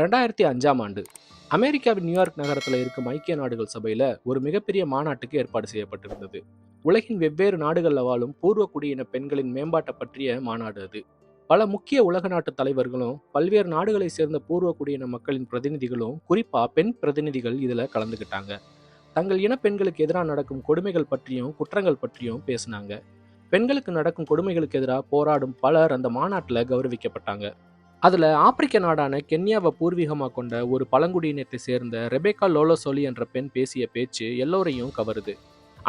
ரெண்டாயிரத்தி அஞ்சாம் ஆண்டு அமெரிக்காவின் நியூயார்க் நகரத்தில் இருக்கும் ஐக்கிய நாடுகள் சபையில் ஒரு மிகப்பெரிய மாநாட்டுக்கு ஏற்பாடு செய்யப்பட்டிருந்தது. உலகின் வெவ்வேறு நாடுகளில் வாழும் பூர்வ குடியின பெண்களின் மேம்பாட்டை பற்றிய மாநாடு அது. பல முக்கிய உலக நாட்டு தலைவர்களும் பல்வேறு நாடுகளை சேர்ந்த பூர்வ குடியின மக்களின் பிரதிநிதிகளும் குறிப்பாக பெண் பிரதிநிதிகள் இதில் கலந்துக்கிட்டாங்க தங்கள் இன பெண்களுக்கு எதிராக நடக்கும் கொடுமைகள் பற்றியும் குற்றங்கள் பற்றியும் பேசினாங்க. பெண்களுக்கு நடக்கும் கொடுமைகளுக்கு எதிராக போராடும் பலர் அந்த மாநாட்டில் கௌரவிக்கப்பட்டாங்க. அதில் ஆப்பிரிக்க நாடான கென்யாவை பூர்வீகமாக கொண்ட ஒரு பழங்குடியினத்தை சேர்ந்த ரெபேக்கா லோலோசோலி என்ற பெண் பேசிய பேச்சு எல்லோரையும் கவருது.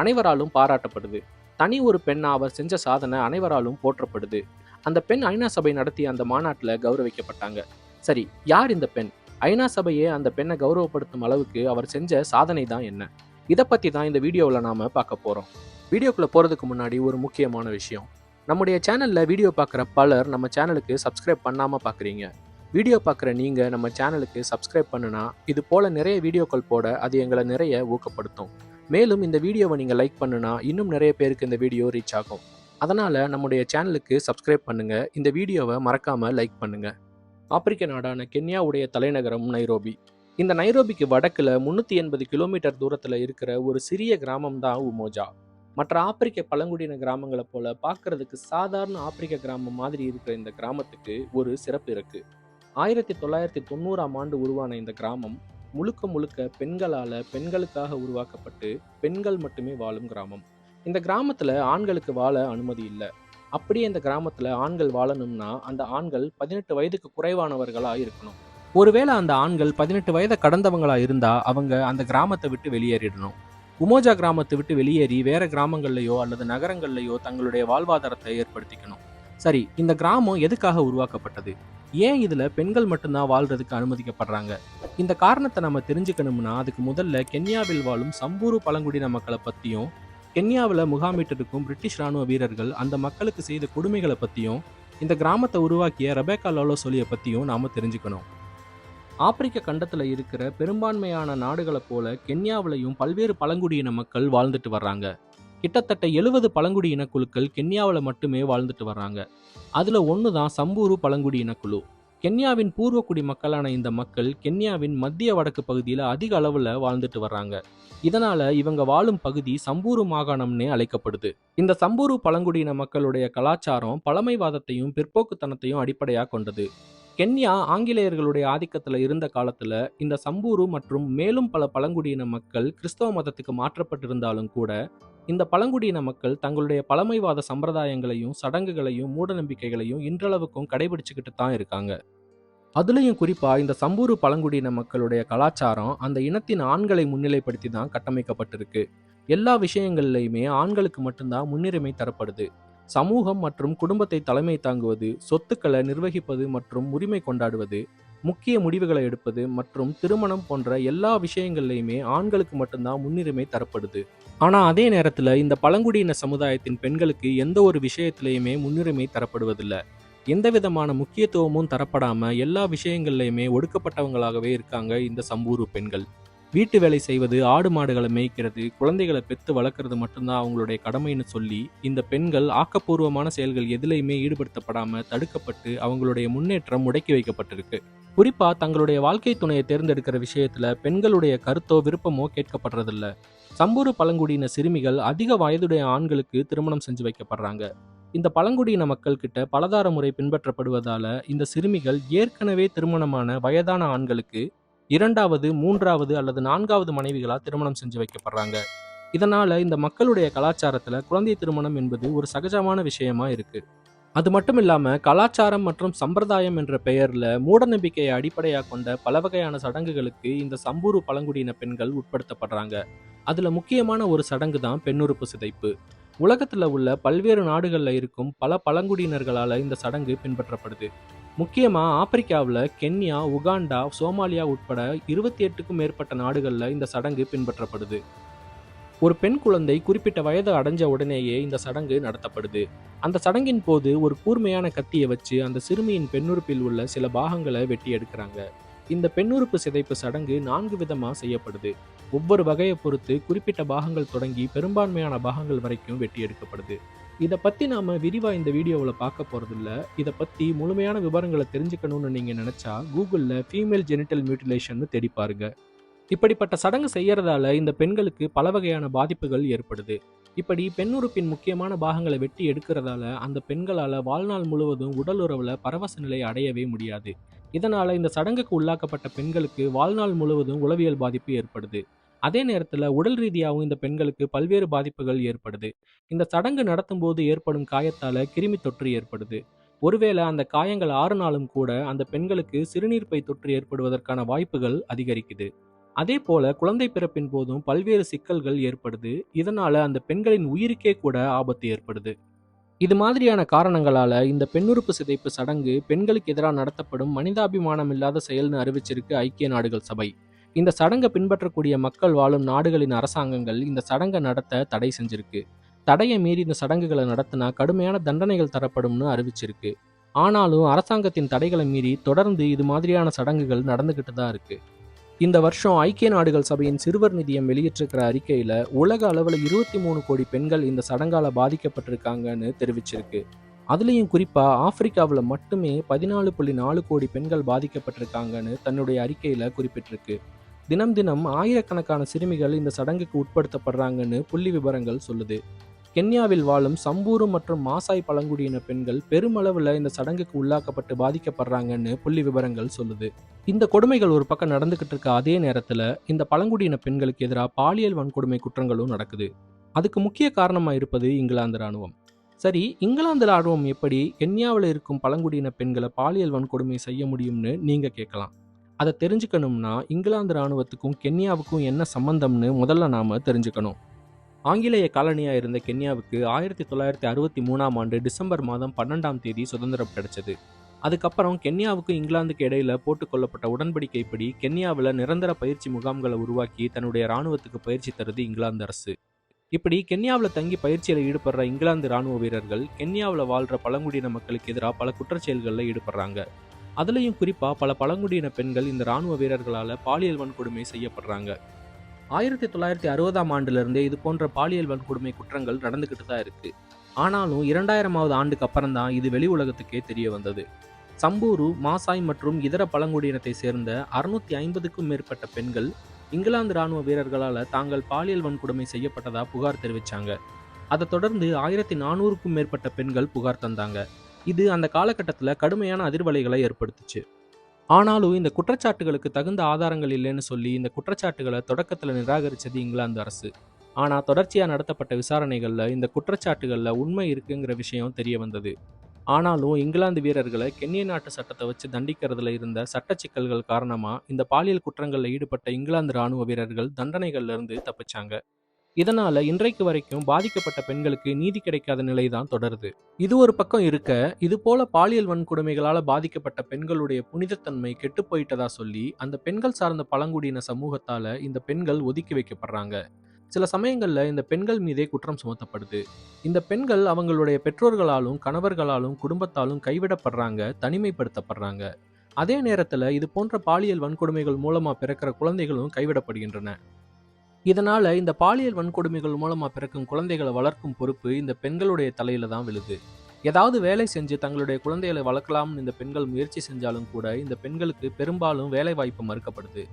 அனைவராலும் பாராட்டப்படுது. தனி ஒரு பெண்ணா அவர் செஞ்ச சாதனை அனைவராலும் போற்றப்படுது. அந்த பெண் ஐநா சபை நடத்திய அந்த மாநாட்டில் கௌரவிக்கப்பட்டாங்க. சரி யார் இந்த பெண்? ஐநா சபையே அந்த பெண்ணை கௌரவப்படுத்தும் அளவுக்கு அவர் செஞ்ச சாதனை தான் என்ன? இதை பற்றி தான் இந்த வீடியோவில் நாம் பார்க்க போகிறோம் வீடியோக்குள்ளே போகிறதுக்கு முன்னாடி ஒரு முக்கியமான விஷயம். நம்முடைய சேனலில் வீடியோ பார்க்குற பலர் நம்ம சேனலுக்கு சப்ஸ்கிரைப் பண்ணாமல் பார்க்குறீங்க. வீடியோ பார்க்குற நீங்கள் நம்ம சேனலுக்கு சப்ஸ்கிரைப் பண்ணுனா இது போல் நிறைய வீடியோக்கள் போட அது எங்களை நிறைய ஊக்கப்படுத்தும். மேலும் இந்த வீடியோவை நீங்கள் லைக் பண்ணுனா இன்னும் நிறைய பேருக்கு இந்த வீடியோ ரீச் ஆகும். அதனால் நம்முடைய சேனலுக்கு சப்ஸ்கிரைப் பண்ணுங்கள் இந்த வீடியோவை மறக்காமல் லைக் பண்ணுங்கள் ஆப்பிரிக்க நாடான கென்யாவுடைய தலைநகரம் நைரோபி. இந்த நைரோபிக்கு வடக்கில் முந்நூற்றி எண்பது கிலோமீட்டர் தூரத்தில் இருக்கிற ஒரு சிறிய கிராமம் தான் உமோஜா. மற்ற ஆப்பிரிக்க பழங்குடியின கிராமங்களை போல பார்க்கறதுக்கு சாதாரண ஆப்பிரிக்க கிராமம் மாதிரி இருக்கிற இந்த கிராமத்துக்கு ஒரு சிறப்பு இருக்கு. ஆயிரத்தி தொள்ளாயிரத்தி தொண்ணூறாம் ஆண்டு உருவான இந்த கிராமம் முழுக்க முழுக்க பெண்களால் பெண்களுக்காக உருவாக்கப்பட்டு பெண்கள் மட்டுமே வாழும் கிராமம். இந்த கிராமத்தில் ஆண்களுக்கு வாழ அனுமதி இல்லை. அப்படியே இந்த கிராமத்தில் ஆண்கள் வாழணும்னா அந்த ஆண்கள் பதினெட்டு வயதுக்கு குறைவானவர்களாக இருக்கணும். ஒருவேளை அந்த ஆண்கள் பதினெட்டு வயதை கடந்தவங்களா இருந்தா அவங்க அந்த கிராமத்தை விட்டு வெளியேறிடணும். உமோஜா கிராமத்தை விட்டு வெளியேறி வேற கிராமங்கள்லையோ அல்லது நகரங்கள்லையோ தங்களுடைய வாழ்வாதாரத்தை ஏற்படுத்திக்கணும். சரி இந்த கிராமம் எதுக்காக உருவாக்கப்பட்டது? ஏன் இதுல பெண்கள் மட்டும்தான் வாழ்றதுக்கு அனுமதிக்கப்படுறாங்க? இந்த காரணத்தை நம்ம தெரிஞ்சுக்கணும்னா அதுக்கு முதல்ல கென்யாவில் வாழும் சம்பூரு பழங்குடியின மக்களை பத்தியும் கென்யாவில் முகாமிட்டிருக்கும் பிரிட்டிஷ் ராணுவ வீரர்கள் அந்த மக்களுக்கு செய்த கொடுமைகளை பத்தியும் இந்த கிராமத்தை உருவாக்கிய ரபேக்கா லோலோ சொலியை பத்தியும் நாம தெரிஞ்சுக்கணும். ஆப்பிரிக்க கண்டத்தில் இருக்கிற பெரும்பான்மையான நாடுகளைப் போல கென்யாவிலையும் பல்வேறு பழங்குடியின மக்கள் வாழ்ந்துட்டு வர்றாங்க. கிட்டத்தட்ட எழுபது பழங்குடியின குழுக்கள் கென்யாவில் மட்டுமே வாழ்ந்துட்டு வர்றாங்க. அதில் ஒன்று தான் சம்பூரு பழங்குடியின குழு. கென்யாவின் பூர்வக்குடி மக்களான இந்த மக்கள் கென்யாவின் மத்திய வடக்கு பகுதியில் அதிக அளவில் வாழ்ந்துட்டு வர்றாங்க. இதனால இவங்க வாழும் பகுதி சம்பூரு மாகாணம்னே அழைக்கப்படுது. இந்த சம்பூரு பழங்குடியின மக்களுடைய கலாச்சாரம் பழமைவாதத்தையும் பிற்போக்குத்தனத்தையும் அடிப்படையாக கொண்டது. கென்யா ஆங்கிலேயர்களுடைய ஆதிக்கத்தில் இருந்த காலத்தில் இந்த சம்பூரு மற்றும் மேலும் பல பழங்குடியின மக்கள் கிறிஸ்தவ மதத்துக்கு மாற்றப்பட்டிருந்தாலும் கூட இந்த பழங்குடியின மக்கள் தங்களுடைய பழமைவாத சம்பிரதாயங்களையும் சடங்குகளையும் மூடநம்பிக்கைகளையும் இன்றளவுக்கும் கடைபிடிச்சுக்கிட்டு தான் இருக்காங்க. அதுலேயும் குறிப்பாக இந்த சம்பூரு பழங்குடியின மக்களுடைய கலாச்சாரம் அந்த இனத்தின் ஆண்களை முன்னிலைப்படுத்தி தான் கட்டமைக்கப்பட்டிருக்கு. எல்லா விஷயங்கள்லையுமே ஆண்களுக்கு மட்டும்தான் முன்னுரிமை தரப்படுது. சமூகம் மற்றும் குடும்பத்தை தலைமை தாங்குவது சொத்துக்களை நிர்வகிப்பது மற்றும் உரிமை கொண்டாடுவது முக்கிய முடிவுகளை எடுப்பது மற்றும் திருமணம் போன்ற எல்லா விஷயங்கள்லையுமே ஆண்களுக்கு மட்டும்தான் முன்னுரிமை தரப்படுது. ஆனால் அதே நேரத்தில் இந்த பழங்குடியின சமுதாயத்தின் பெண்களுக்கு எந்த ஒரு விஷயத்திலையுமே முன்னுரிமை தரப்படுவதில்லை. எந்த விதமான முக்கியத்துவமும் தரப்படாமல் எல்லா விஷயங்கள்லையுமே ஒடுக்கப்பட்டவங்களாகவே இருக்காங்க இந்த சம்பூரு பெண்கள். வீட்டு வேலை செய்வது ஆடு மாடுகளை மேய்க்கிறது குழந்தைகளை பெத்து வளர்க்குறது மட்டும்தான் அவங்களுடைய கடமைன்னு சொல்லி இந்த பெண்கள் ஆக்கப்பூர்வமான செயல்கள் எதிலையுமே ஈடுபடுத்தப்படாம தடுக்கப்பட்டு அவங்களுடைய முன்னேற்றம் முடக்கி வைக்கப்பட்டிருக்கு. குறிப்பா தங்களுடைய வாழ்க்கை துணையை தேர்ந்தெடுக்கிற விஷயத்துல பெண்களுடைய கருத்தோ விருப்பமோ கேட்கப்படுறதில்ல. சம்பூர் பழங்குடியின சிறுமிகள் அதிக வயதுடைய ஆண்களுக்கு திருமணம் செஞ்சு வைக்கப்படுறாங்க. இந்த பழங்குடியின மக்கள் கிட்ட பலதார முறை பின்பற்றப்படுவதால இந்த சிறுமிகள் ஏற்கனவே திருமணமான வயதான ஆண்களுக்கு இரண்டாவது மூன்றாவது அல்லது நான்காவது மனைவிகளாக திருமணம் செஞ்சு வைக்கப்படுறாங்க. இதனால இந்த மக்களுடைய கலாச்சாரத்துல குழந்தை திருமணம் என்பது ஒரு சகஜமான விஷயமா இருக்கு. அது மட்டும் இல்லாம கலாச்சாரம் மற்றும் சம்பிரதாயம் என்ற பெயர்ல மூடநம்பிக்கையை அடிப்படையாக கொண்ட பல வகையான சடங்குகளுக்கு இந்த சம்பூரு பழங்குடியின பெண்கள் உட்படுத்தப்படுறாங்க. அதுல முக்கியமான ஒரு சடங்கு தான் பெண்ணுறுப்பு சிதைப்பு. உலகத்தில் உள்ள பல்வேறு நாடுகளில் இருக்கும் பல பழங்குடியினர்களால் இந்த சடங்கு பின்பற்றப்படுது. முக்கியமாக ஆப்பிரிக்காவில் கென்யா உகாண்டா சோமாலியா உட்பட இருபத்தி எட்டுக்கும் மேற்பட்ட நாடுகளில் இந்த சடங்கு பின்பற்றப்படுது. ஒரு பெண் குழந்தை குறிப்பிட்ட வயது அடைஞ்ச உடனேயே இந்த சடங்கு நடத்தப்படுது. அந்த சடங்கின் போது ஒரு கூர்மையான கத்தியை வச்சு அந்த சிறுமியின் பெண்ணுறுப்பில் உள்ள சில பாகங்களை வெட்டி எடுக்கிறாங்க. இந்த பெண்ணுறுப்பு சிதைப்பு சடங்கு நான்கு விதமாக செய்யப்படுது. ஒவ்வொரு வகையை பொறுத்து குறிப்பிட்ட பாகங்கள் தொடங்கி பெரும்பான்மையான பாகங்கள் வரைக்கும் வெட்டி எடுக்கப்படுது. இதை பற்றி நாம் விரிவாக இந்த வீடியோவில் பார்க்க போகிறதில்ல இதை பற்றி முழுமையான விவரங்களை தெரிஞ்சுக்கணும்னு நீங்கள் நினச்சா கூகுளில் ஃபீமேல் ஜெனிட்டல் மியூட்டிலேஷன் தேடி பாருங்க. இப்படிப்பட்ட சடங்கு செய்யறதால இந்த பெண்களுக்கு பல வகையான பாதிப்புகள் ஏற்படுது. இப்படி பெண் உறுப்பின் முக்கியமான பாகங்களை வெட்டி எடுக்கிறதால அந்த பெண்களால் வாழ்நாள் முழுவதும் உடல் உறவில் பரவச நிலை அடையவே முடியாது. இதனால் இந்த சடங்குக்கு உள்ளாக்கப்பட்ட பெண்களுக்கு வாழ்நாள் முழுவதும் உளவியல் பாதிப்பு ஏற்படுது. அதே நேரத்தில் உடல் ரீதியாகவும் இந்த பெண்களுக்கு பல்வேறு பாதிப்புகள் ஏற்படுது. இந்த சடங்கு நடத்தும் போது ஏற்படும் காயத்தால் கிருமி தொற்று ஏற்படுது. ஒருவேளை அந்த காயங்கள் ஆறுனாலும் கூட அந்த பெண்களுக்கு சிறுநீர் பை தொற்று ஏற்படுவதற்கான வாய்ப்புகள் அதிகரிக்குது. அதே போல குழந்தை பிறப்பின் போதும் பல்வேறு சிக்கல்கள் ஏற்படுது. இதனால அந்த பெண்களின் உயிருக்கே கூட ஆபத்து ஏற்படுது. இது மாதிரியான காரணங்களால இந்த பெண்ணுறுப்பு சிதைப்பு சடங்கு பெண்களுக்கு எதிராக நடத்தப்படும் மனிதாபிமானம் இல்லாத செயல்னு அறிவிச்சிருக்கு ஐக்கிய நாடுகள் சபை. இந்த சடங்கை பின்பற்றக்கூடிய மக்கள் வாழும் நாடுகளின் அரசாங்கங்கள் இந்த சடங்கை நடத்த தடை செஞ்சிருக்கு. தடையை மீறி இந்த சடங்குகளை நடத்தினா கடுமையான தண்டனைகள் தரப்படும்னு அறிவிச்சிருக்கு. ஆனாலும் அரசாங்கத்தின் தடைகளை மீறி தொடர்ந்து இது மாதிரியான சடங்குகள் நடந்துகிட்டு தான் இருக்குது இந்த வருஷம் ஐக்கிய நாடுகள் சபையின் சிறுவர் நிதியம் வெளியிட்டிருக்கிற அறிக்கையில் உலக அளவில் இருபத்தி மூணு கோடி பெண்கள் இந்த சடங்கால பாதிக்கப்பட்டிருக்காங்கன்னு தெரிவிச்சிருக்கு. அதுலேயும் குறிப்பாக ஆப்பிரிக்காவில் மட்டுமே பதினாலு புள்ளி நாலு கோடி பெண்கள் பாதிக்கப்பட்டிருக்காங்கன்னு தன்னுடைய அறிக்கையில் குறிப்பிட்டிருக்கு. தினம் தினம் ஆயிரக்கணக்கான சிறுமிகள் இந்த சடங்குக்கு உட்படுத்தப்படுறாங்கன்னு புள்ளி விவரங்கள் சொல்லுது. கென்யாவில் வாழும் சம்பூரு மற்றும் மாசாய் பழங்குடியின பெண்கள் பெருமளவில் இந்த சடங்குக்கு உள்ளாக்கப்பட்டு பாதிக்கப்படுறாங்கன்னு புள்ளி விவரங்கள் சொல்லுது. இந்த கொடுமைகள் ஒரு பக்கம் நடந்துகிட்டு இருக்க அதே நேரத்தில் இந்த பழங்குடியின பெண்களுக்கு எதிராக பாலியல் வன்கொடுமை குற்றங்களும் நடக்குது. அதுக்கு முக்கிய காரணமாக இருப்பது இங்கிலாந்து ராணுவம் சரி இங்கிலாந்து ராணுவம் எப்படி கென்யாவில் இருக்கும் பழங்குடியின பெண்களை பாலியல் வன்கொடுமை செய்ய முடியும்னு நீங்கள் கேட்கலாம் அதை தெரிஞ்சுக்கணும்னா இங்கிலாந்து ராணுவத்துக்கும் கென்யாவுக்கும் என்ன சம்பந்தம்னு முதல்ல நாம தெரிஞ்சுக்கணும். ஆங்கிலேய காலனியாக இருந்த கென்யாவுக்கு ஆயிரத்தி தொள்ளாயிரத்தி அறுபத்தி மூணாம் ஆண்டு டிசம்பர் மாதம் பன்னெண்டாம் தேதி சுதந்திரம் கிடைச்சது. அதுக்கப்புறம் கென்யாவுக்கும் இங்கிலாந்துக்கு இடையில போட்டுக்கொள்ளப்பட்ட உடன்படிக்கைப்படி கென்யாவில் நிரந்தர பயிற்சி முகாம்களை உருவாக்கி தன்னுடைய ராணுவத்துக்கு பயிற்சி தருது இங்கிலாந்து அரசு. இப்படி கென்யாவில் தங்கி பயிற்சியில் ஈடுபடுற இங்கிலாந்து ராணுவ வீரர்கள் கென்யாவில் வாழ்ற பழங்குடியின மக்களுக்கு எதிராக பல குற்றச்செயல்களில் ஈடுபடுறாங்க. அதுலேயும் குறிப்பாக பல பழங்குடியின பெண்கள் இந்த ராணுவ வீரர்களால் பாலியல் வன்கொடுமை செய்யப்படுறாங்க. ஆயிரத்தி தொள்ளாயிரத்தி அறுபதாம் ஆண்டுலேருந்தே இது போன்ற பாலியல் வன்கொடுமை குற்றங்கள் நடந்துக்கிட்டு தான் இருக்கு. ஆனாலும் இரண்டாயிரமாவது ஆண்டுக்கு அப்புறம் தான் இது வெளி உலகத்துக்கே தெரிய வந்தது. சம்பூரு மாசாய் மற்றும் இதர பழங்குடியினத்தை சேர்ந்த அறுநூத்தி ஐம்பதுக்கும் மேற்பட்ட பெண்கள் இங்கிலாந்து ராணுவ வீரர்களால் தாங்கள் பாலியல் வன்கொடுமை செய்யப்பட்டதா புகார் தெரிவித்தாங்க அதை தொடர்ந்து ஆயிரத்தி நானூறுக்கும் மேற்பட்ட பெண்கள் புகார் தந்தாங்க. இது அந்த காலகட்டத்தில் கடுமையான அதிர்வலைகளை ஏற்படுத்துச்சு. ஆனாலும் இந்த குற்றச்சாட்டுகளுக்கு தகுந்த ஆதாரங்கள் இல்லைன்னு சொல்லி இந்த குற்றச்சாட்டுகளை தொடக்கத்தில் நிராகரித்தது இங்கிலாந்து அரசு. ஆனால் தொடர்ச்சியாக நடத்தப்பட்ட விசாரணைகளில் இந்த குற்றச்சாட்டுகளில் உண்மை இருக்குங்கிற விஷயம் தெரிய வந்தது. ஆனாலும் இங்கிலாந்து வீரர்களை கென்னிய நாட்டு சட்டத்தை வச்சு தண்டிக்கிறதுல இருந்த சட்ட சிக்கல்கள் காரணமாக இந்த பாலியல் குற்றங்களில் ஈடுபட்ட இங்கிலாந்து ராணுவ வீரர்கள் தண்டனைகள்லேருந்து தப்பிச்சாங்க. இதனால இன்றைக்கு வரைக்கும் பாதிக்கப்பட்ட பெண்களுக்கு நீதி கிடைக்காத நிலை தான் தொடருது. இது ஒரு பக்கம் இருக்க இது போல பாலியல் வன்கொடுமைகளால பாதிக்கப்பட்ட பெண்களுடைய புனிதத்தன்மை கெட்டு போயிட்டதா சொல்லி அந்த பெண்கள் சார்ந்த பழங்குடியின சமூகத்தால இந்த பெண்கள் ஒதுக்கி வைக்கப்படுறாங்க. சில சமயங்கள்ல இந்த பெண்கள் மீதே குற்றம் சுமத்தப்படுது. இந்த பெண்கள் அவங்களுடைய பெற்றோர்களாலும் கணவர்களாலும் குடும்பத்தாலும் கைவிடப்படுறாங்க தனிமைப்படுத்தப்படுறாங்க. அதே நேரத்துல இது போன்ற பாலியல் வன்கொடுமைகள் மூலமா பிறக்கிற குழந்தைகளும் கைவிடப்படுகின்றன. இதனால் இந்த பாலியல் வன்கொடுமைகள் மூலமாக பிறக்கும் குழந்தைகளை வளர்க்கும் பொறுப்பு இந்த பெண்களுடைய தலையில் தான் விழுது. ஏதாவது வேலை செஞ்சு தங்களுடைய குழந்தைகளை வளர்க்கலாம்னு இந்த பெண்கள் முயற்சி செஞ்சாலும் கூட இந்த பெண்களுக்கு பெரும்பாலும் வேலை வாய்ப்பு மறுக்கப்படுது.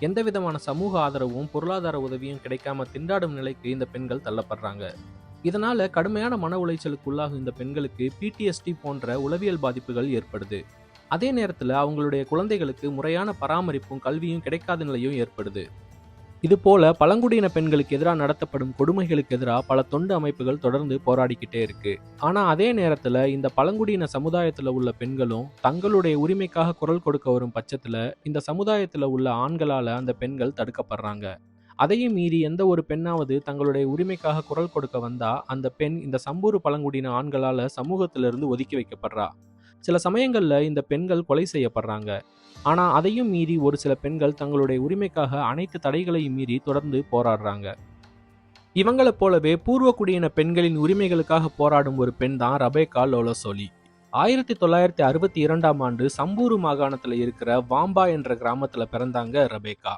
எந்த விதமான சமூக ஆதரவும் பொருளாதார உதவியும் கிடைக்காம திண்டாடும் நிலைக்கு இந்த பெண்கள் தள்ளப்படுறாங்க. இதனால கடுமையான மன உளைச்சலுக்கு உள்ளாகும் இந்த பெண்களுக்கு பிடிஎஸ்டி போன்ற உளவியல் பாதிப்புகள் ஏற்படுது. அதே நேரத்தில் அவங்களுடைய குழந்தைகளுக்கு முறையான பராமரிப்பும் கல்வியும் கிடைக்காத நிலையும் ஏற்படுது. இதுபோல பழங்குடியின பெண்களுக்கு எதிராக நடத்தப்படும் கொடுமைகளுக்கு எதிராக பல தொண்டு அமைப்புகள் தொடர்ந்து போராடிக்கிட்டே இருக்கு. ஆனா அதே நேரத்துல இந்த பழங்குடியின சமுதாயத்துல உள்ள பெண்களும் தங்களுடைய உரிமைக்காக குரல் கொடுக்க வரும் பட்சத்துல இந்த சமுதாயத்துல உள்ள ஆண்களால அந்த பெண்கள் தடுக்கப்படுறாங்க. அதையும் மீறி எந்த ஒரு பெண்ணாவது தங்களுடைய உரிமைக்காக குரல் கொடுக்க வந்தா அந்த பெண் இந்த சம்பூர் பழங்குடியின ஆண்களால சமூகத்திலிருந்து ஒதுக்கி வைக்கப்படுறா. சில சமயங்களில் இந்த பெண்கள் கொலை செய்யப்படுறாங்க. ஆனால் அதையும் மீறி ஒரு சில பெண்கள் தங்களுடைய உரிமைக்காக அனைத்து தடைகளையும் மீறி தொடர்ந்து போராடுறாங்க. இவங்களைப் போலவே பூர்வக்குடியின பெண்களின் உரிமைகளுக்காக போராடும் ஒரு பெண் தான் ரபேகா லோலசோலி. ஆயிரத்தி தொள்ளாயிரத்தி அறுபத்தி இரண்டாம் ஆண்டு சம்பூரு மாகாணத்தில் இருக்கிற வாம்பா என்ற கிராமத்தில் பிறந்தாங்க ரபேகா.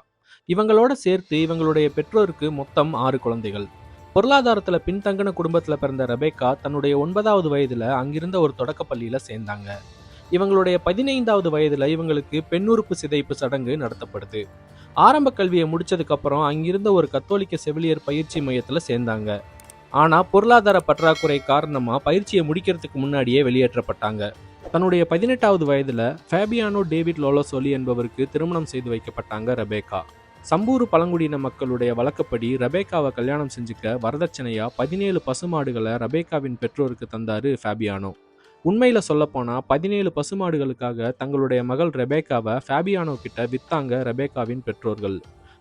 இவங்களோட சேர்த்து இவங்களுடைய பெற்றோருக்கு மொத்தம் ஆறு குழந்தைகள். பொருளாதாரத்தில் பின்தங்கின குடும்பத்தில் பிறந்த ரபேகா தன்னுடைய ஒன்பதாவது வயதில் அங்கிருந்த ஒரு தொடக்கப்பள்ளியில் சேர்ந்தாங்க. இவங்களுடைய பதினைந்தாவது வயதுல இவங்களுக்கு பெண்ணுறுப்பு சிதைப்பு சடங்கு நடத்தப்படுது. ஆரம்ப கல்வியை முடிச்சதுக்கு அப்புறம் அங்கிருந்த ஒரு கத்தோலிக்க செவிலியர் பயிற்சி மையத்துல சேர்ந்தாங்க. ஆனா பொருளாதார பற்றாக்குறை காரணமா பயிற்சியை முடிக்கிறதுக்கு முன்னாடியே வெளியேற்றப்பட்டாங்க. தன்னுடைய பதினெட்டாவது வயதுல ஃபேபியானோ டேவிட் லோலோசோலி என்பவருக்கு திருமணம் செய்து வைக்கப்பட்டாங்க ரபேகா சம்பூர் பழங்குடியின மக்களுடைய வழக்கப்படி ரபேக்காவை கல்யாணம் செஞ்சுக்க வரதட்சணையா பதினேழு பசுமாடுகளை ரபேக்காவின் பெற்றோருக்கு தந்தாரு ஃபேபியானோ. உண்மையில் சொல்லப்போனால் பதினேழு பசுமாடுகளுக்காக தங்களுடைய மகள் ரெபேக்காவை ஃபேபியானோ கிட்ட வித்தாங்க ரெபேக்காவின் பெற்றோர்கள்.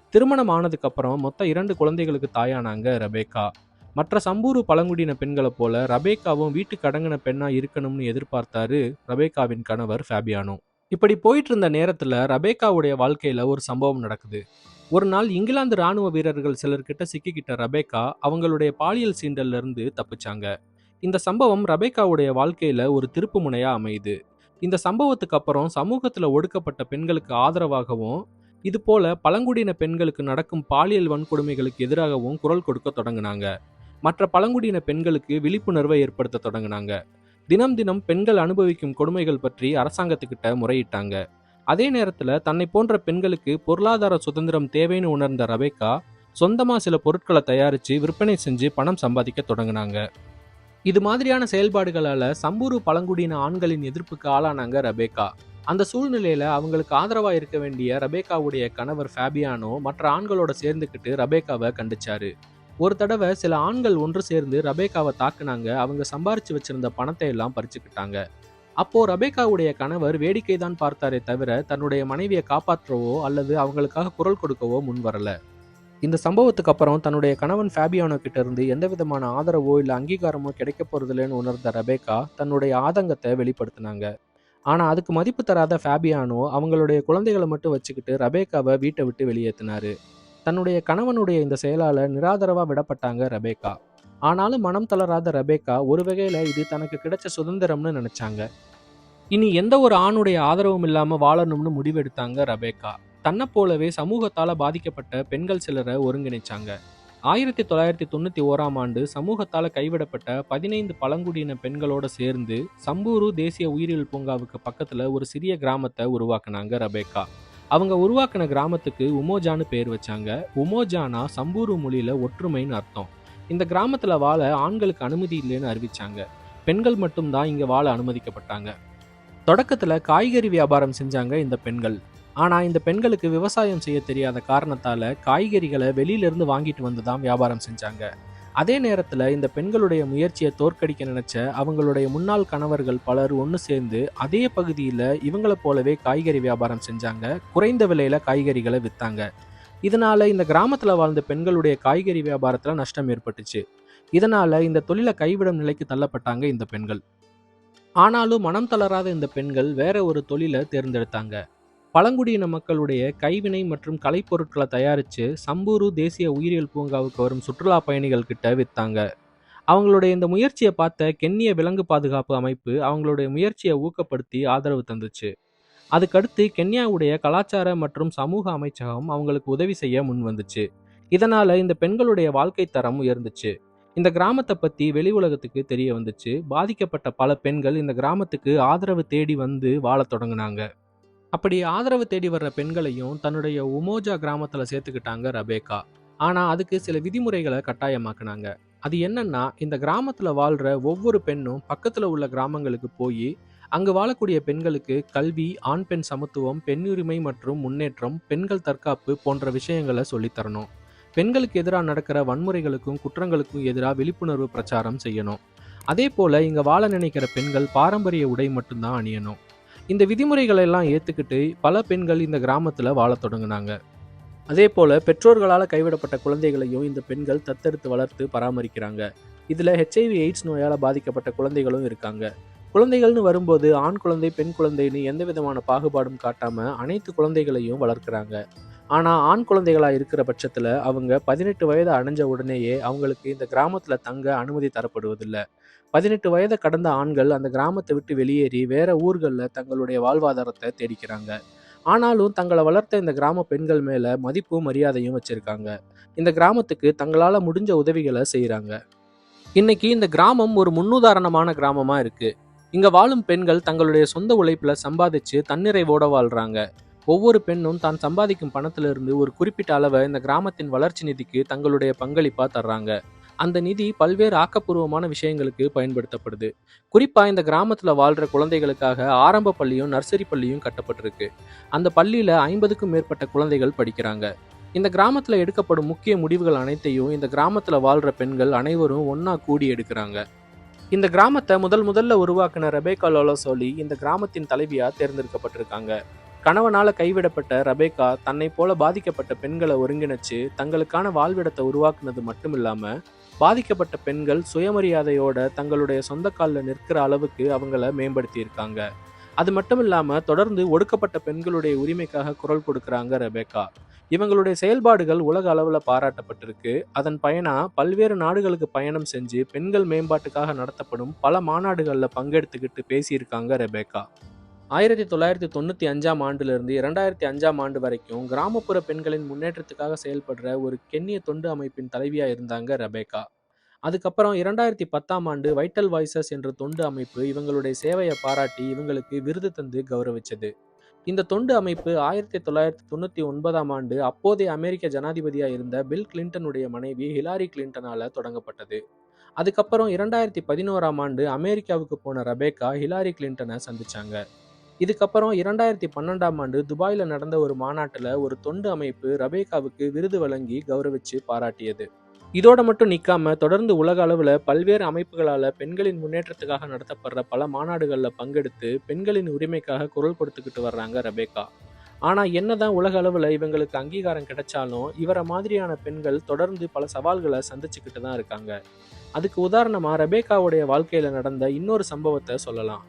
திருமணம் ஆனதுக்கப்புறம் மொத்த மொத்தம் இரண்டு குழந்தைகளுக்கு தாயானாங்க ரெபேக்கா. மற்ற சம்பூரு பழங்குடியின பெண்களை போல ரபேக்காவும் வீட்டுக்கு அடங்கின பெண்ணா இருக்கணும்னு எதிர்பார்த்தாரு ரபேக்காவின் கணவர் ஃபேபியானோ. இப்படி போயிட்டு இருந்த நேரத்துல ரபேக்காவுடைய வாழ்க்கையில ஒரு சம்பவம் நடக்குது. ஒரு நாள் இங்கிலாந்து ராணுவ வீரர்கள் சிலர்கிட்ட சிக்கிக்கிட்ட ரபேக்கா அவங்களுடைய பாலியல் சீண்டல்ல இருந்து தப்பிச்சாங்க. இந்த சம்பவம் ரபேக்காவுடைய வாழ்க்கையில ஒரு திருப்பு முனையா அமையுது. இந்த சம்பவத்துக்கு அப்புறம் சமூகத்துல ஒடுக்கப்பட்ட பெண்களுக்கு ஆதரவாகவும் இது போல பழங்குடியின பெண்களுக்கு நடக்கும் பாலியல் வன்கொடுமைகளுக்கு எதிராகவும் குரல் கொடுக்க தொடங்கினாங்க. மற்ற பழங்குடியின பெண்களுக்கு விழிப்புணர்வை ஏற்படுத்த தொடங்கினாங்க. தினம் தினம் பெண்கள் அனுபவிக்கும் கொடுமைகள் பற்றி அரசாங்கத்துக்கிட்ட முறையிட்டாங்க. அதே நேரத்துல தன்னை போன்ற பெண்களுக்கு பொருளாதார சுதந்திரம் தேவைன்னு உணர்ந்த ரபேக்கா சொந்தமா சில பொருட்களை தயாரிச்சு விற்பனை செஞ்சு பணம் சம்பாதிக்க தொடங்கினாங்க. இது மாதிரியான செயல்பாடுகளால் சம்பூரு பழங்குடியின ஆண்களின் எதிர்ப்புக்கு ஆளானாங்க ரபேக்கா. அந்த சூழ்நிலையில அவங்களுக்கு ஆதரவா இருக்க வேண்டிய ரபேக்காவுடைய கணவர் ஃபேபியானோ மற்ற ஆண்களோட சேர்ந்துக்கிட்டு ரபேக்காவை கண்டிச்சாரு. ஒரு தடவை சில ஆண்கள் ஒன்று சேர்ந்து ரபேக்காவை தாக்குனாங்க அவங்க சம்பாரிச்சு வச்சிருந்த பணத்தை எல்லாம் பறிச்சுக்கிட்டாங்க. அப்போ ரபேக்காவுடைய கணவர் வேடிக்கை தான் பார்த்தாரே தவிர தன்னுடைய மனைவியை காப்பாற்றவோ அல்லது அவங்களுக்காக குரல் கொடுக்கவோ முன் வரல இந்த சம்பவத்துக்கு அப்புறம் தன்னுடைய கணவன் ஃபேபியானோ கிட்ட இருந்து எந்த விதமான ஆதரவோ இல்லை அங்கீகாரமோ கிடைக்க போறதில்லைன்னு உணர்ந்த ரபேக்கா தன்னுடைய ஆதங்கத்தை வெளிப்படுத்தினாங்க. ஆனால் அதுக்கு மதிப்பு தராத ஃபேபியானோ அவங்களுடைய குழந்தைகளை மட்டும் வச்சுக்கிட்டு ரபேக்காவை வீட்டை விட்டு வெளியேற்றினாரு தன்னுடைய கணவனுடைய இந்த செயலால் நிராதரவாக விடப்பட்டாங்க ரபேகா ஆனாலும் மனம் தளராத ரபேகா ஒரு வகையில் இது தனக்கு கிடைச்ச சுதந்திரம்னு நினச்சாங்க. இனி எந்த ஒரு ஆணுடைய ஆதரவும் இல்லாமல் வாழணும்னு முடிவெடுத்தாங்க ரபேகா தன்னை போலவே சமூகத்தால் பாதிக்கப்பட்ட பெண்கள் சிலரை ஒருங்கிணைச்சாங்க. ஆயிரத்தி தொள்ளாயிரத்தி தொண்ணூற்றி ஓராம் ஆண்டு சமூகத்தால் கைவிடப்பட்ட பதினைந்து பழங்குடியின பெண்களோட சேர்ந்து சம்பூரு தேசிய உயிரியல் பூங்காவுக்கு பக்கத்தில் ஒரு சிறிய கிராமத்தை உருவாக்குனாங்க ரபேக்கா. அவங்க உருவாக்கின கிராமத்துக்கு உமோஜான்னு பேர் வச்சாங்க. உமோஜானா சம்பூரு மொழியில் ஒற்றுமைன்னு அர்த்தம். இந்த கிராமத்தில் வாழ ஆண்களுக்கு அனுமதி இல்லைன்னு அறிவிச்சாங்க. பெண்கள் மட்டும்தான் இங்கே வாழ அனுமதிக்கப்பட்டாங்க. தொடக்கத்தில் காய்கறி வியாபாரம் செஞ்சாங்க இந்த பெண்கள். ஆனால் இந்த பெண்களுக்கு விவசாயம் செய்ய தெரியாத காரணத்தால் காய்கறிகளை வெளியிலிருந்து வாங்கிட்டு வந்து தான் வியாபாரம் செஞ்சாங்க. அதே நேரத்தில் இந்த பெண்களுடைய முயற்சியை தோற்கடிக்க நினைச்ச அவங்களுடைய முன்னாள் கணவர்கள் பலர் ஒன்று சேர்ந்து அதே பகுதியில் இவங்களை போலவே காய்கறி வியாபாரம் செஞ்சாங்க. குறைந்த விலையில் காய்கறிகளை விற்றாங்க இதனால இந்த கிராமத்தில் வாழ்ந்த பெண்களுடைய காய்கறி வியாபாரத்தில் நஷ்டம் ஏற்பட்டுச்சு. இதனால இந்த தொழிலை கைவிடும் நிலைக்கு தள்ளப்பட்டாங்க இந்த பெண்கள். ஆனாலும் மனம் தளராத இந்த பெண்கள் வேற ஒரு தொழிலை தேர்ந்தெடுத்தாங்க. பழங்குடியின மக்களுடைய கைவினை மற்றும் கலைப்பொருட்களை தயாரித்து சம்பூரு தேசிய உயிரியல் பூங்காவுக்கு வரும் சுற்றுலா பயணிகள் கிட்ட விற்றாங்க அவங்களுடைய இந்த முயற்சியை பார்த்த கென்னிய விலங்கு பாதுகாப்பு அமைப்பு அவங்களுடைய முயற்சியை ஊக்கப்படுத்தி ஆதரவு தந்துச்சு. அதுக்கடுத்து கென்யாவுடைய கலாச்சார மற்றும் சமூக அமைச்சகம் அவங்களுக்கு உதவி செய்ய முன் வந்துச்சு. இதனால இந்த பெண்களுடைய வாழ்க்கை தரம் உயர்ந்துச்சு. இந்த கிராமத்தை பத்தி வெளி உலகத்துக்கு தெரிய வந்துச்சு. பாதிக்கப்பட்ட பல பெண்கள் இந்த கிராமத்துக்கு ஆதரவு தேடி வந்து வாழத் தொடங்கினாங்க. அப்படி ஆதரவு தேடி வர்ற பெண்களையும் தன்னுடைய உமோஜா கிராமத்தில் சேர்த்துக்கிட்டாங்க ரபேக்கா ஆனால் அதுக்கு சில விதிமுறைகளை கட்டாயமாக்குனாங்க. அது என்னன்னா இந்த கிராமத்தில் வாழ்ற ஒவ்வொரு பெண்ணும் பக்கத்தில் உள்ள கிராமங்களுக்கு போய் அங்கு வாழக்கூடிய பெண்களுக்கு கல்வி ஆண் பெண் சமத்துவம் பெண்ணுரிமை மற்றும் முன்னேற்றம் பெண்கள் தற்காப்பு போன்ற விஷயங்களை சொல்லித் தரணும். பெண்களுக்கு எதிராக நடக்கிற வன்முறைகளுக்கும் குற்றங்களுக்கும் எதிராக விழிப்புணர்வு பிரச்சாரம் செய்யணும். அதே போல இங்க வாழ நினைக்கிற பெண்கள் பாரம்பரிய உடை மட்டும்தான் அணியணும். இந்த விதிமுறைகளை எல்லாம் ஏற்றுக்கிட்டு பல பெண்கள் இந்த கிராமத்தில் வாழத் தொடங்கினாங்க. அதே போல் பெற்றோர்களால் கைவிடப்பட்ட குழந்தைகளையும் இந்த பெண்கள் தத்தெடுத்து வளர்த்து பராமரிக்கிறாங்க. இதில் ஹெச்ஐவி எய்ட்ஸ் நோயால் பாதிக்கப்பட்ட குழந்தைகளும் இருக்காங்க. குழந்தைகள்னு வரும்போது ஆண் குழந்தை பெண் குழந்தைன்னு எந்த விதமான பாகுபாடும் காட்டாம அனைத்து குழந்தைகளையும் வளர்க்குறாங்க. ஆனால் ஆண் குழந்தைகளாக இருக்கிற பட்சத்தில் அவங்க பதினெட்டு வயது அடைஞ்ச உடனேயே அவங்களுக்கு இந்த கிராமத்தில் தங்க அனுமதி தரப்படுவதில்லை. பதினெட்டு வயதை கடந்த ஆண்கள் அந்த கிராமத்தை விட்டு வெளியேறி வேற ஊர்களில் தங்களுடைய வாழ்வாதாரத்தை தேடிக்கிறாங்க. ஆனாலும் தங்களை வளர்த்த இந்த கிராம பெண்கள் மேல மதிப்பும் மரியாதையும் வச்சிருக்காங்க. இந்த கிராமத்துக்கு தங்களால முடிஞ்ச உதவிகளை செய்கிறாங்க இன்னைக்கு இந்த கிராமம் ஒரு முன்னுதாரணமான கிராமமா இருக்கு. இங்க வாழும் பெண்கள் தங்களுடைய சொந்த உழைப்புல சம்பாதிச்சு தன்னிறைவோட வாழ்றாங்க. ஒவ்வொரு பெண்ணும் தான் சம்பாதிக்கும் பணத்திலிருந்து ஒரு குறிப்பிட்ட அளவை இந்த கிராமத்தின் வளர்ச்சி நிதிக்கு தங்களுடைய பங்களிப்பா தர்றாங்க. அந்த நிதி பல்வேறு ஆக்கப்பூர்வமான விஷயங்களுக்கு பயன்படுத்தப்படுது. குறிப்பா இந்த கிராமத்துல வாழ்ற குழந்தைகளுக்காக ஆரம்ப பள்ளியும் நர்சரி பள்ளியும் கட்டப்பட்டிருக்கு. அந்த பள்ளியில ஐம்பதுக்கும் மேற்பட்ட குழந்தைகள் படிக்கிறாங்க. இந்த கிராமத்துல எடுக்கப்படும் முக்கிய முடிவுகள் அனைத்தையும் இந்த கிராமத்துல வாழ்ற பெண்கள் அனைவரும் ஒன்னா கூடி எடுக்கிறாங்க. இந்த கிராமத்தை முதல் முதல்ல உருவாக்கின ரெபேக்கா லோலோசோலி இந்த கிராமத்தின் தலைவியா தேர்ந்தெடுக்கப்பட்டிருக்காங்க. கணவனால கைவிடப்பட்ட ரபேக்கா தன்னை போல பாதிக்கப்பட்ட பெண்களை ஒருங்கிணைச்சு தங்களுக்கான வாழ்விடத்தை உருவாக்குனது மட்டும் இல்லாம பாதிக்கப்பட்ட பெண்கள் சுயமரியாதையோட தங்களுடைய சொந்த காலில் நிற்கிற அளவுக்கு அவங்கள மேம்படுத்தியிருக்காங்க. அது மட்டும் இல்லாம தொடர்ந்து ஒடுக்கப்பட்ட பெண்களுடைய உரிமைக்காக குரல் கொடுக்குறாங்க ரெபேக்கா இவங்களுடைய செயல்பாடுகள் உலக அளவில் பாராட்டப்பட்டிருக்கு. அதன் பயனா பல்வேறு நாடுகளுக்கு பயணம் செஞ்சு பெண்கள் மேம்பாட்டுக்காக நடத்தப்படும் பல மாநாடுகளில் பங்கெடுத்துக்கிட்டு பேசியிருக்காங்க ரெபேக்கா ஆயிரத்தி தொள்ளாயிரத்தி தொண்ணூற்றி அஞ்சாம் ஆண்டிலிருந்து இரண்டாயிரத்தி அஞ்சாம் ஆண்டு வரைக்கும் கிராமப்புற பெண்களின் முன்னேற்றத்துக்காக செயல்படுற ஒரு கென்னிய தொண்டு அமைப்பின் தலைவியாக இருந்தாங்க ரபேகா அதுக்கப்புறம் இரண்டாயிரத்தி பத்தாம் ஆண்டு வைட்டல் வாய்ஸஸ் என்ற தொண்டு அமைப்பு இவங்களுடைய சேவையை பாராட்டி இவங்களுக்கு விருது தந்து கௌரவிச்சது. இந்த தொண்டு அமைப்பு ஆயிரத்தி தொள்ளாயிரத்தி தொண்ணூற்றி ஒன்பதாம் ஆண்டு அப்போதைய அமெரிக்க ஜனாதிபதியாக இருந்த பில் கிளின்டனுடைய மனைவி ஹிலாரி கிளின்டனால தொடங்கப்பட்டது. அதுக்கப்புறம் இரண்டாயிரத்தி பதினோராம் ஆண்டு அமெரிக்காவுக்கு போன ரபேக்கா ஹிலாரி கிளின்டனை சந்திச்சாங்க. இதுக்கப்புறம் இரண்டாயிரத்தி பன்னெண்டாம் ஆண்டு துபாயில் நடந்த ஒரு மாநாட்டில் ஒரு தொண்டு அமைப்பு ரபேக்காவுக்கு விருது வழங்கி கௌரவிச்சு பாராட்டியது. இதோட மட்டும் நிற்காம தொடர்ந்து உலக அளவில் பல்வேறு அமைப்புகளால் பெண்களின் முன்னேற்றத்துக்காக நடத்தப்படுற பல மாநாடுகளில் பங்கெடுத்து பெண்களின் உரிமைக்காக குரல் கொடுத்துக்கிட்டு வர்றாங்க ரபேகா ஆனால் என்னதான் உலக அளவில் இவங்களுக்கு அங்கீகாரம் கிடைச்சாலும் இவரை மாதிரியான பெண்கள் தொடர்ந்து பல சவால்களை சந்திச்சுக்கிட்டு தான் இருக்காங்க. அதுக்கு உதாரணமாக ரபேகாவுடைய வாழ்க்கையில் நடந்த இன்னொரு சம்பவத்தை சொல்லலாம்.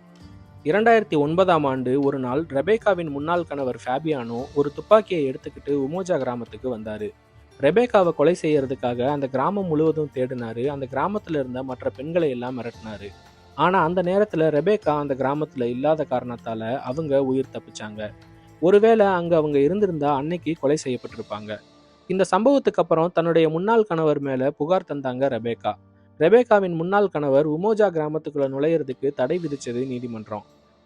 இரண்டாயிரத்தி ஒன்பதாம் ஆண்டு ஒரு நாள் ரெபேக்காவின் முன்னாள் கணவர் ஃபேபியானோ ஒரு துப்பாக்கியை எடுத்துக்கிட்டு உமோஜா கிராமத்துக்கு வந்தாரு. ரெபேக்காவை கொலை செய்யறதுக்காக அந்த கிராமம் முழுவதும் தேடினாரு. அந்த கிராமத்துல இருந்த மற்ற பெண்களை எல்லாம் மிரட்டினாரு. ஆனா அந்த நேரத்துல ரெபேக்கா அந்த கிராமத்துல இல்லாத காரணத்தால அவங்க உயிர் தப்பிச்சாங்க. ஒருவேளை அங்க அவங்க இருந்திருந்தா அன்னைக்கு கொலை செய்யப்பட்டிருப்பாங்க. இந்த சம்பவத்துக்கு அப்புறம் தன்னுடைய முன்னாள் கணவர் மேல புகார் தந்தாங்க ரெபேக்கா. ரெபேகாவின் முன்னாள் கணவர் உமோஜா கிராமத்துக்குள்ள நுழையிறதுக்கு தடை விதிச்சது நீதிமன்றம்.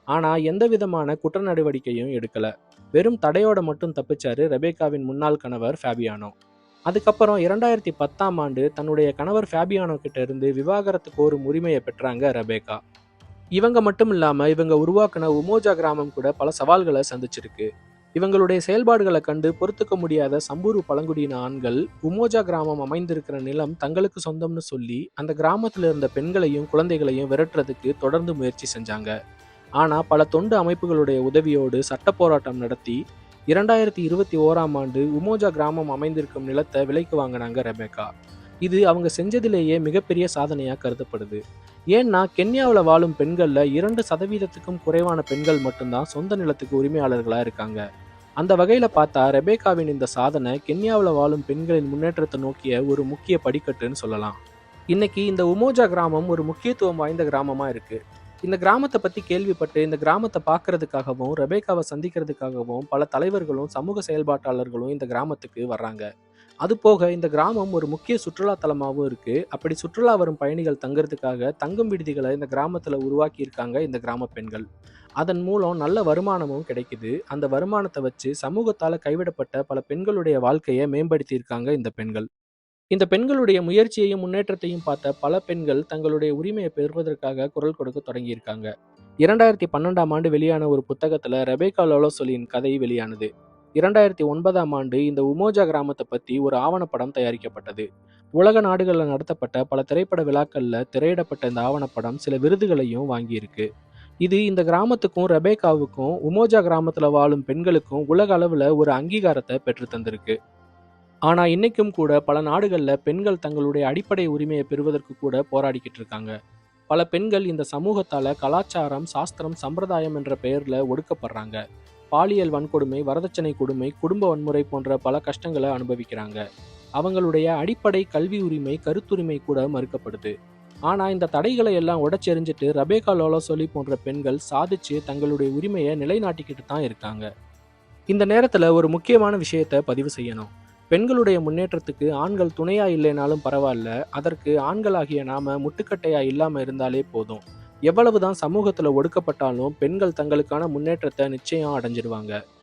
ஆனா எந்த விதமான குற்ற நடவடிக்கையும் எடுக்கல. வெறும் தடையோட மட்டும் தப்பிச்சாரு ரெபேகாவின் முன்னாள் கணவர் ஃபேபியானோ. அதுக்கப்புறம் இரண்டாயிரத்தி பத்தாம் ஆண்டு தன்னுடைய கணவர் ஃபேபியானோ கிட்ட இருந்து விவாகரத்து கோரும் உரிமையை பெற்றாங்க ரபேகா இவங்க மட்டும் இல்லாம இவங்க உருவாக்கின உமோஜா கிராமம் கூட பல சவால்களை சந்திச்சிருக்கு. இவங்களுடைய செயல்பாடுகளை கண்டு பொறுத்துக்க முடியாத சம்பூர் பழங்குடியின ஆண்கள் உமோஜா கிராமம் அமைந்திருக்கிற நிலம் தங்களுக்கு சொந்தம்னு சொல்லி அந்த கிராமத்தில் இருந்த பெண்களையும் குழந்தைகளையும் விரட்டுறதுக்கு தொடர்ந்து முயற்சி செஞ்சாங்க. ஆனா பல தொண்டு அமைப்புகளுடைய உதவியோடு சட்ட போராட்டம் நடத்தி இரண்டாயிரத்தி இருபத்தி ஓராம் ஆண்டு உமோஜா கிராமம் அமைந்திருக்கும் நிலத்தை விலைக்கு வாங்கினாங்க ரெபேக்கா. இது அவங்க செஞ்சதிலேயே மிகப்பெரிய சாதனையாக கருதப்படுது. ஏன்னா கென்யாவில் வாழும் பெண்களில் இரண்டு சதவீதத்துக்கும் குறைவான பெண்கள் மட்டும்தான் சொந்த நிலத்துக்கு உரிமையாளர்களாக இருக்காங்க. அந்த வகையில் பார்த்தா ரெபேக்காவின் இந்த சாதனை கென்யாவில் வாழும் பெண்களின் முன்னேற்றத்தை நோக்கிய ஒரு முக்கிய படிக்கட்டுன்னு சொல்லலாம். இன்னைக்கு இந்த உமோஜா கிராமம் ஒரு முக்கியத்துவம் வாய்ந்த கிராமமாக இருக்கு. இந்த கிராமத்தை பற்றி கேள்விப்பட்டு இந்த கிராமத்தை பார்க்கறதுக்காகவும் ரெபேக்காவை சந்திக்கிறதுக்காகவும் பல தலைவர்களும் சமூக செயல்பாட்டாளர்களும் இந்த கிராமத்துக்கு வர்றாங்க. அது போக இந்த கிராமம் ஒரு முக்கிய சுற்றுலா தலமாகவும் இருக்கு. அப்படி சுற்றுலா வரும் பயணிகள் தங்குறதுக்காக தங்கும் விடுதிகளை இந்த கிராமத்தில் உருவாக்கி இருக்காங்க இந்த கிராம பெண்கள். அதன் மூலம் நல்ல வருமானமும் கிடைக்குது. அந்த வருமானத்தை வச்சு சமூகத்தால் கைவிடப்பட்ட பல பெண்களுடைய வாழ்க்கையை மேம்படுத்தியிருக்காங்க இந்த பெண்கள். இந்த பெண்களுடைய முயற்சியையும் முன்னேற்றத்தையும் பார்த்த பல பெண்கள் தங்களுடைய உரிமையை பெறுவதற்காக குரல் கொடுக்க தொடங்கியிருக்காங்க. இரண்டாயிரத்தி பன்னெண்டாம் ஆண்டு வெளியான ஒரு புத்தகத்துல ரெபேகா லோலோசொலியின் கதை வெளியானது. இரண்டாயிரத்தி ஒன்பதாம் ஆண்டு இந்த உமோஜா கிராமத்தை பற்றி ஒரு ஆவணப்படம் தயாரிக்கப்பட்டது. உலக நாடுகளில் நடத்தப்பட்ட பல திரைப்பட விழாக்களில் திரையிடப்பட்ட இந்த ஆவணப்படம் சில விருதுகளையும் வாங்கியிருக்கு. இது இந்த கிராமத்துக்கும் ரெபேக்காவுக்கும் உமோஜா கிராமத்துல வாழும் பெண்களுக்கும் உலக அளவுல ஒரு அங்கீகாரத்தை பெற்று தந்திருக்கு. ஆனா இன்னைக்கும் கூட பல நாடுகள்ல பெண்கள் தங்களுடைய அடிப்படை உரிமையை பெறுவதற்கு கூட போராடிக்கிட்டு இருக்காங்க. பல பெண்கள் இந்த சமூகத்தால கலாச்சாரம் சாஸ்திரம் சம்பிரதாயம் என்ற பெயர்ல ஒடுக்கப்படுறாங்க. பாலியல் வன்கொடுமை வரதட்சணை கொடுமை குடும்ப வன்முறை போன்ற பல கஷ்டங்களை அனுபவிக்கிறாங்க. அவங்களுடைய அடிப்படை கல்வி உரிமை கருத்துரிமை கூட மறுக்கப்படுது. ஆனால் இந்த தடைகளை எல்லாம் உடச்செறிஞ்சிட்டு ரபேகா லோலோசோலி போன்ற பெண்கள் சாதிச்சு தங்களுடைய உரிமையை நிலைநாட்டிக்கிட்டு தான் இருக்காங்க. இந்த நேரத்தில் ஒரு முக்கியமான விஷயத்தை பதிவு செய்யணும். பெண்களுடைய முன்னேற்றத்துக்கு ஆண்கள் துணையா இல்லைனாலும் பரவாயில்ல. அதற்கு ஆண்களாகிய நாம முட்டுக்கட்டையா இல்லாமல் இருந்தாலே போதும். எவ்வளவுதான் சமூகத்தில் ஒடுக்கப்பட்டாலும் பெண்கள் தங்களுக்கான முன்னேற்றத்தை நிச்சயம் அடைஞ்சிருவாங்க.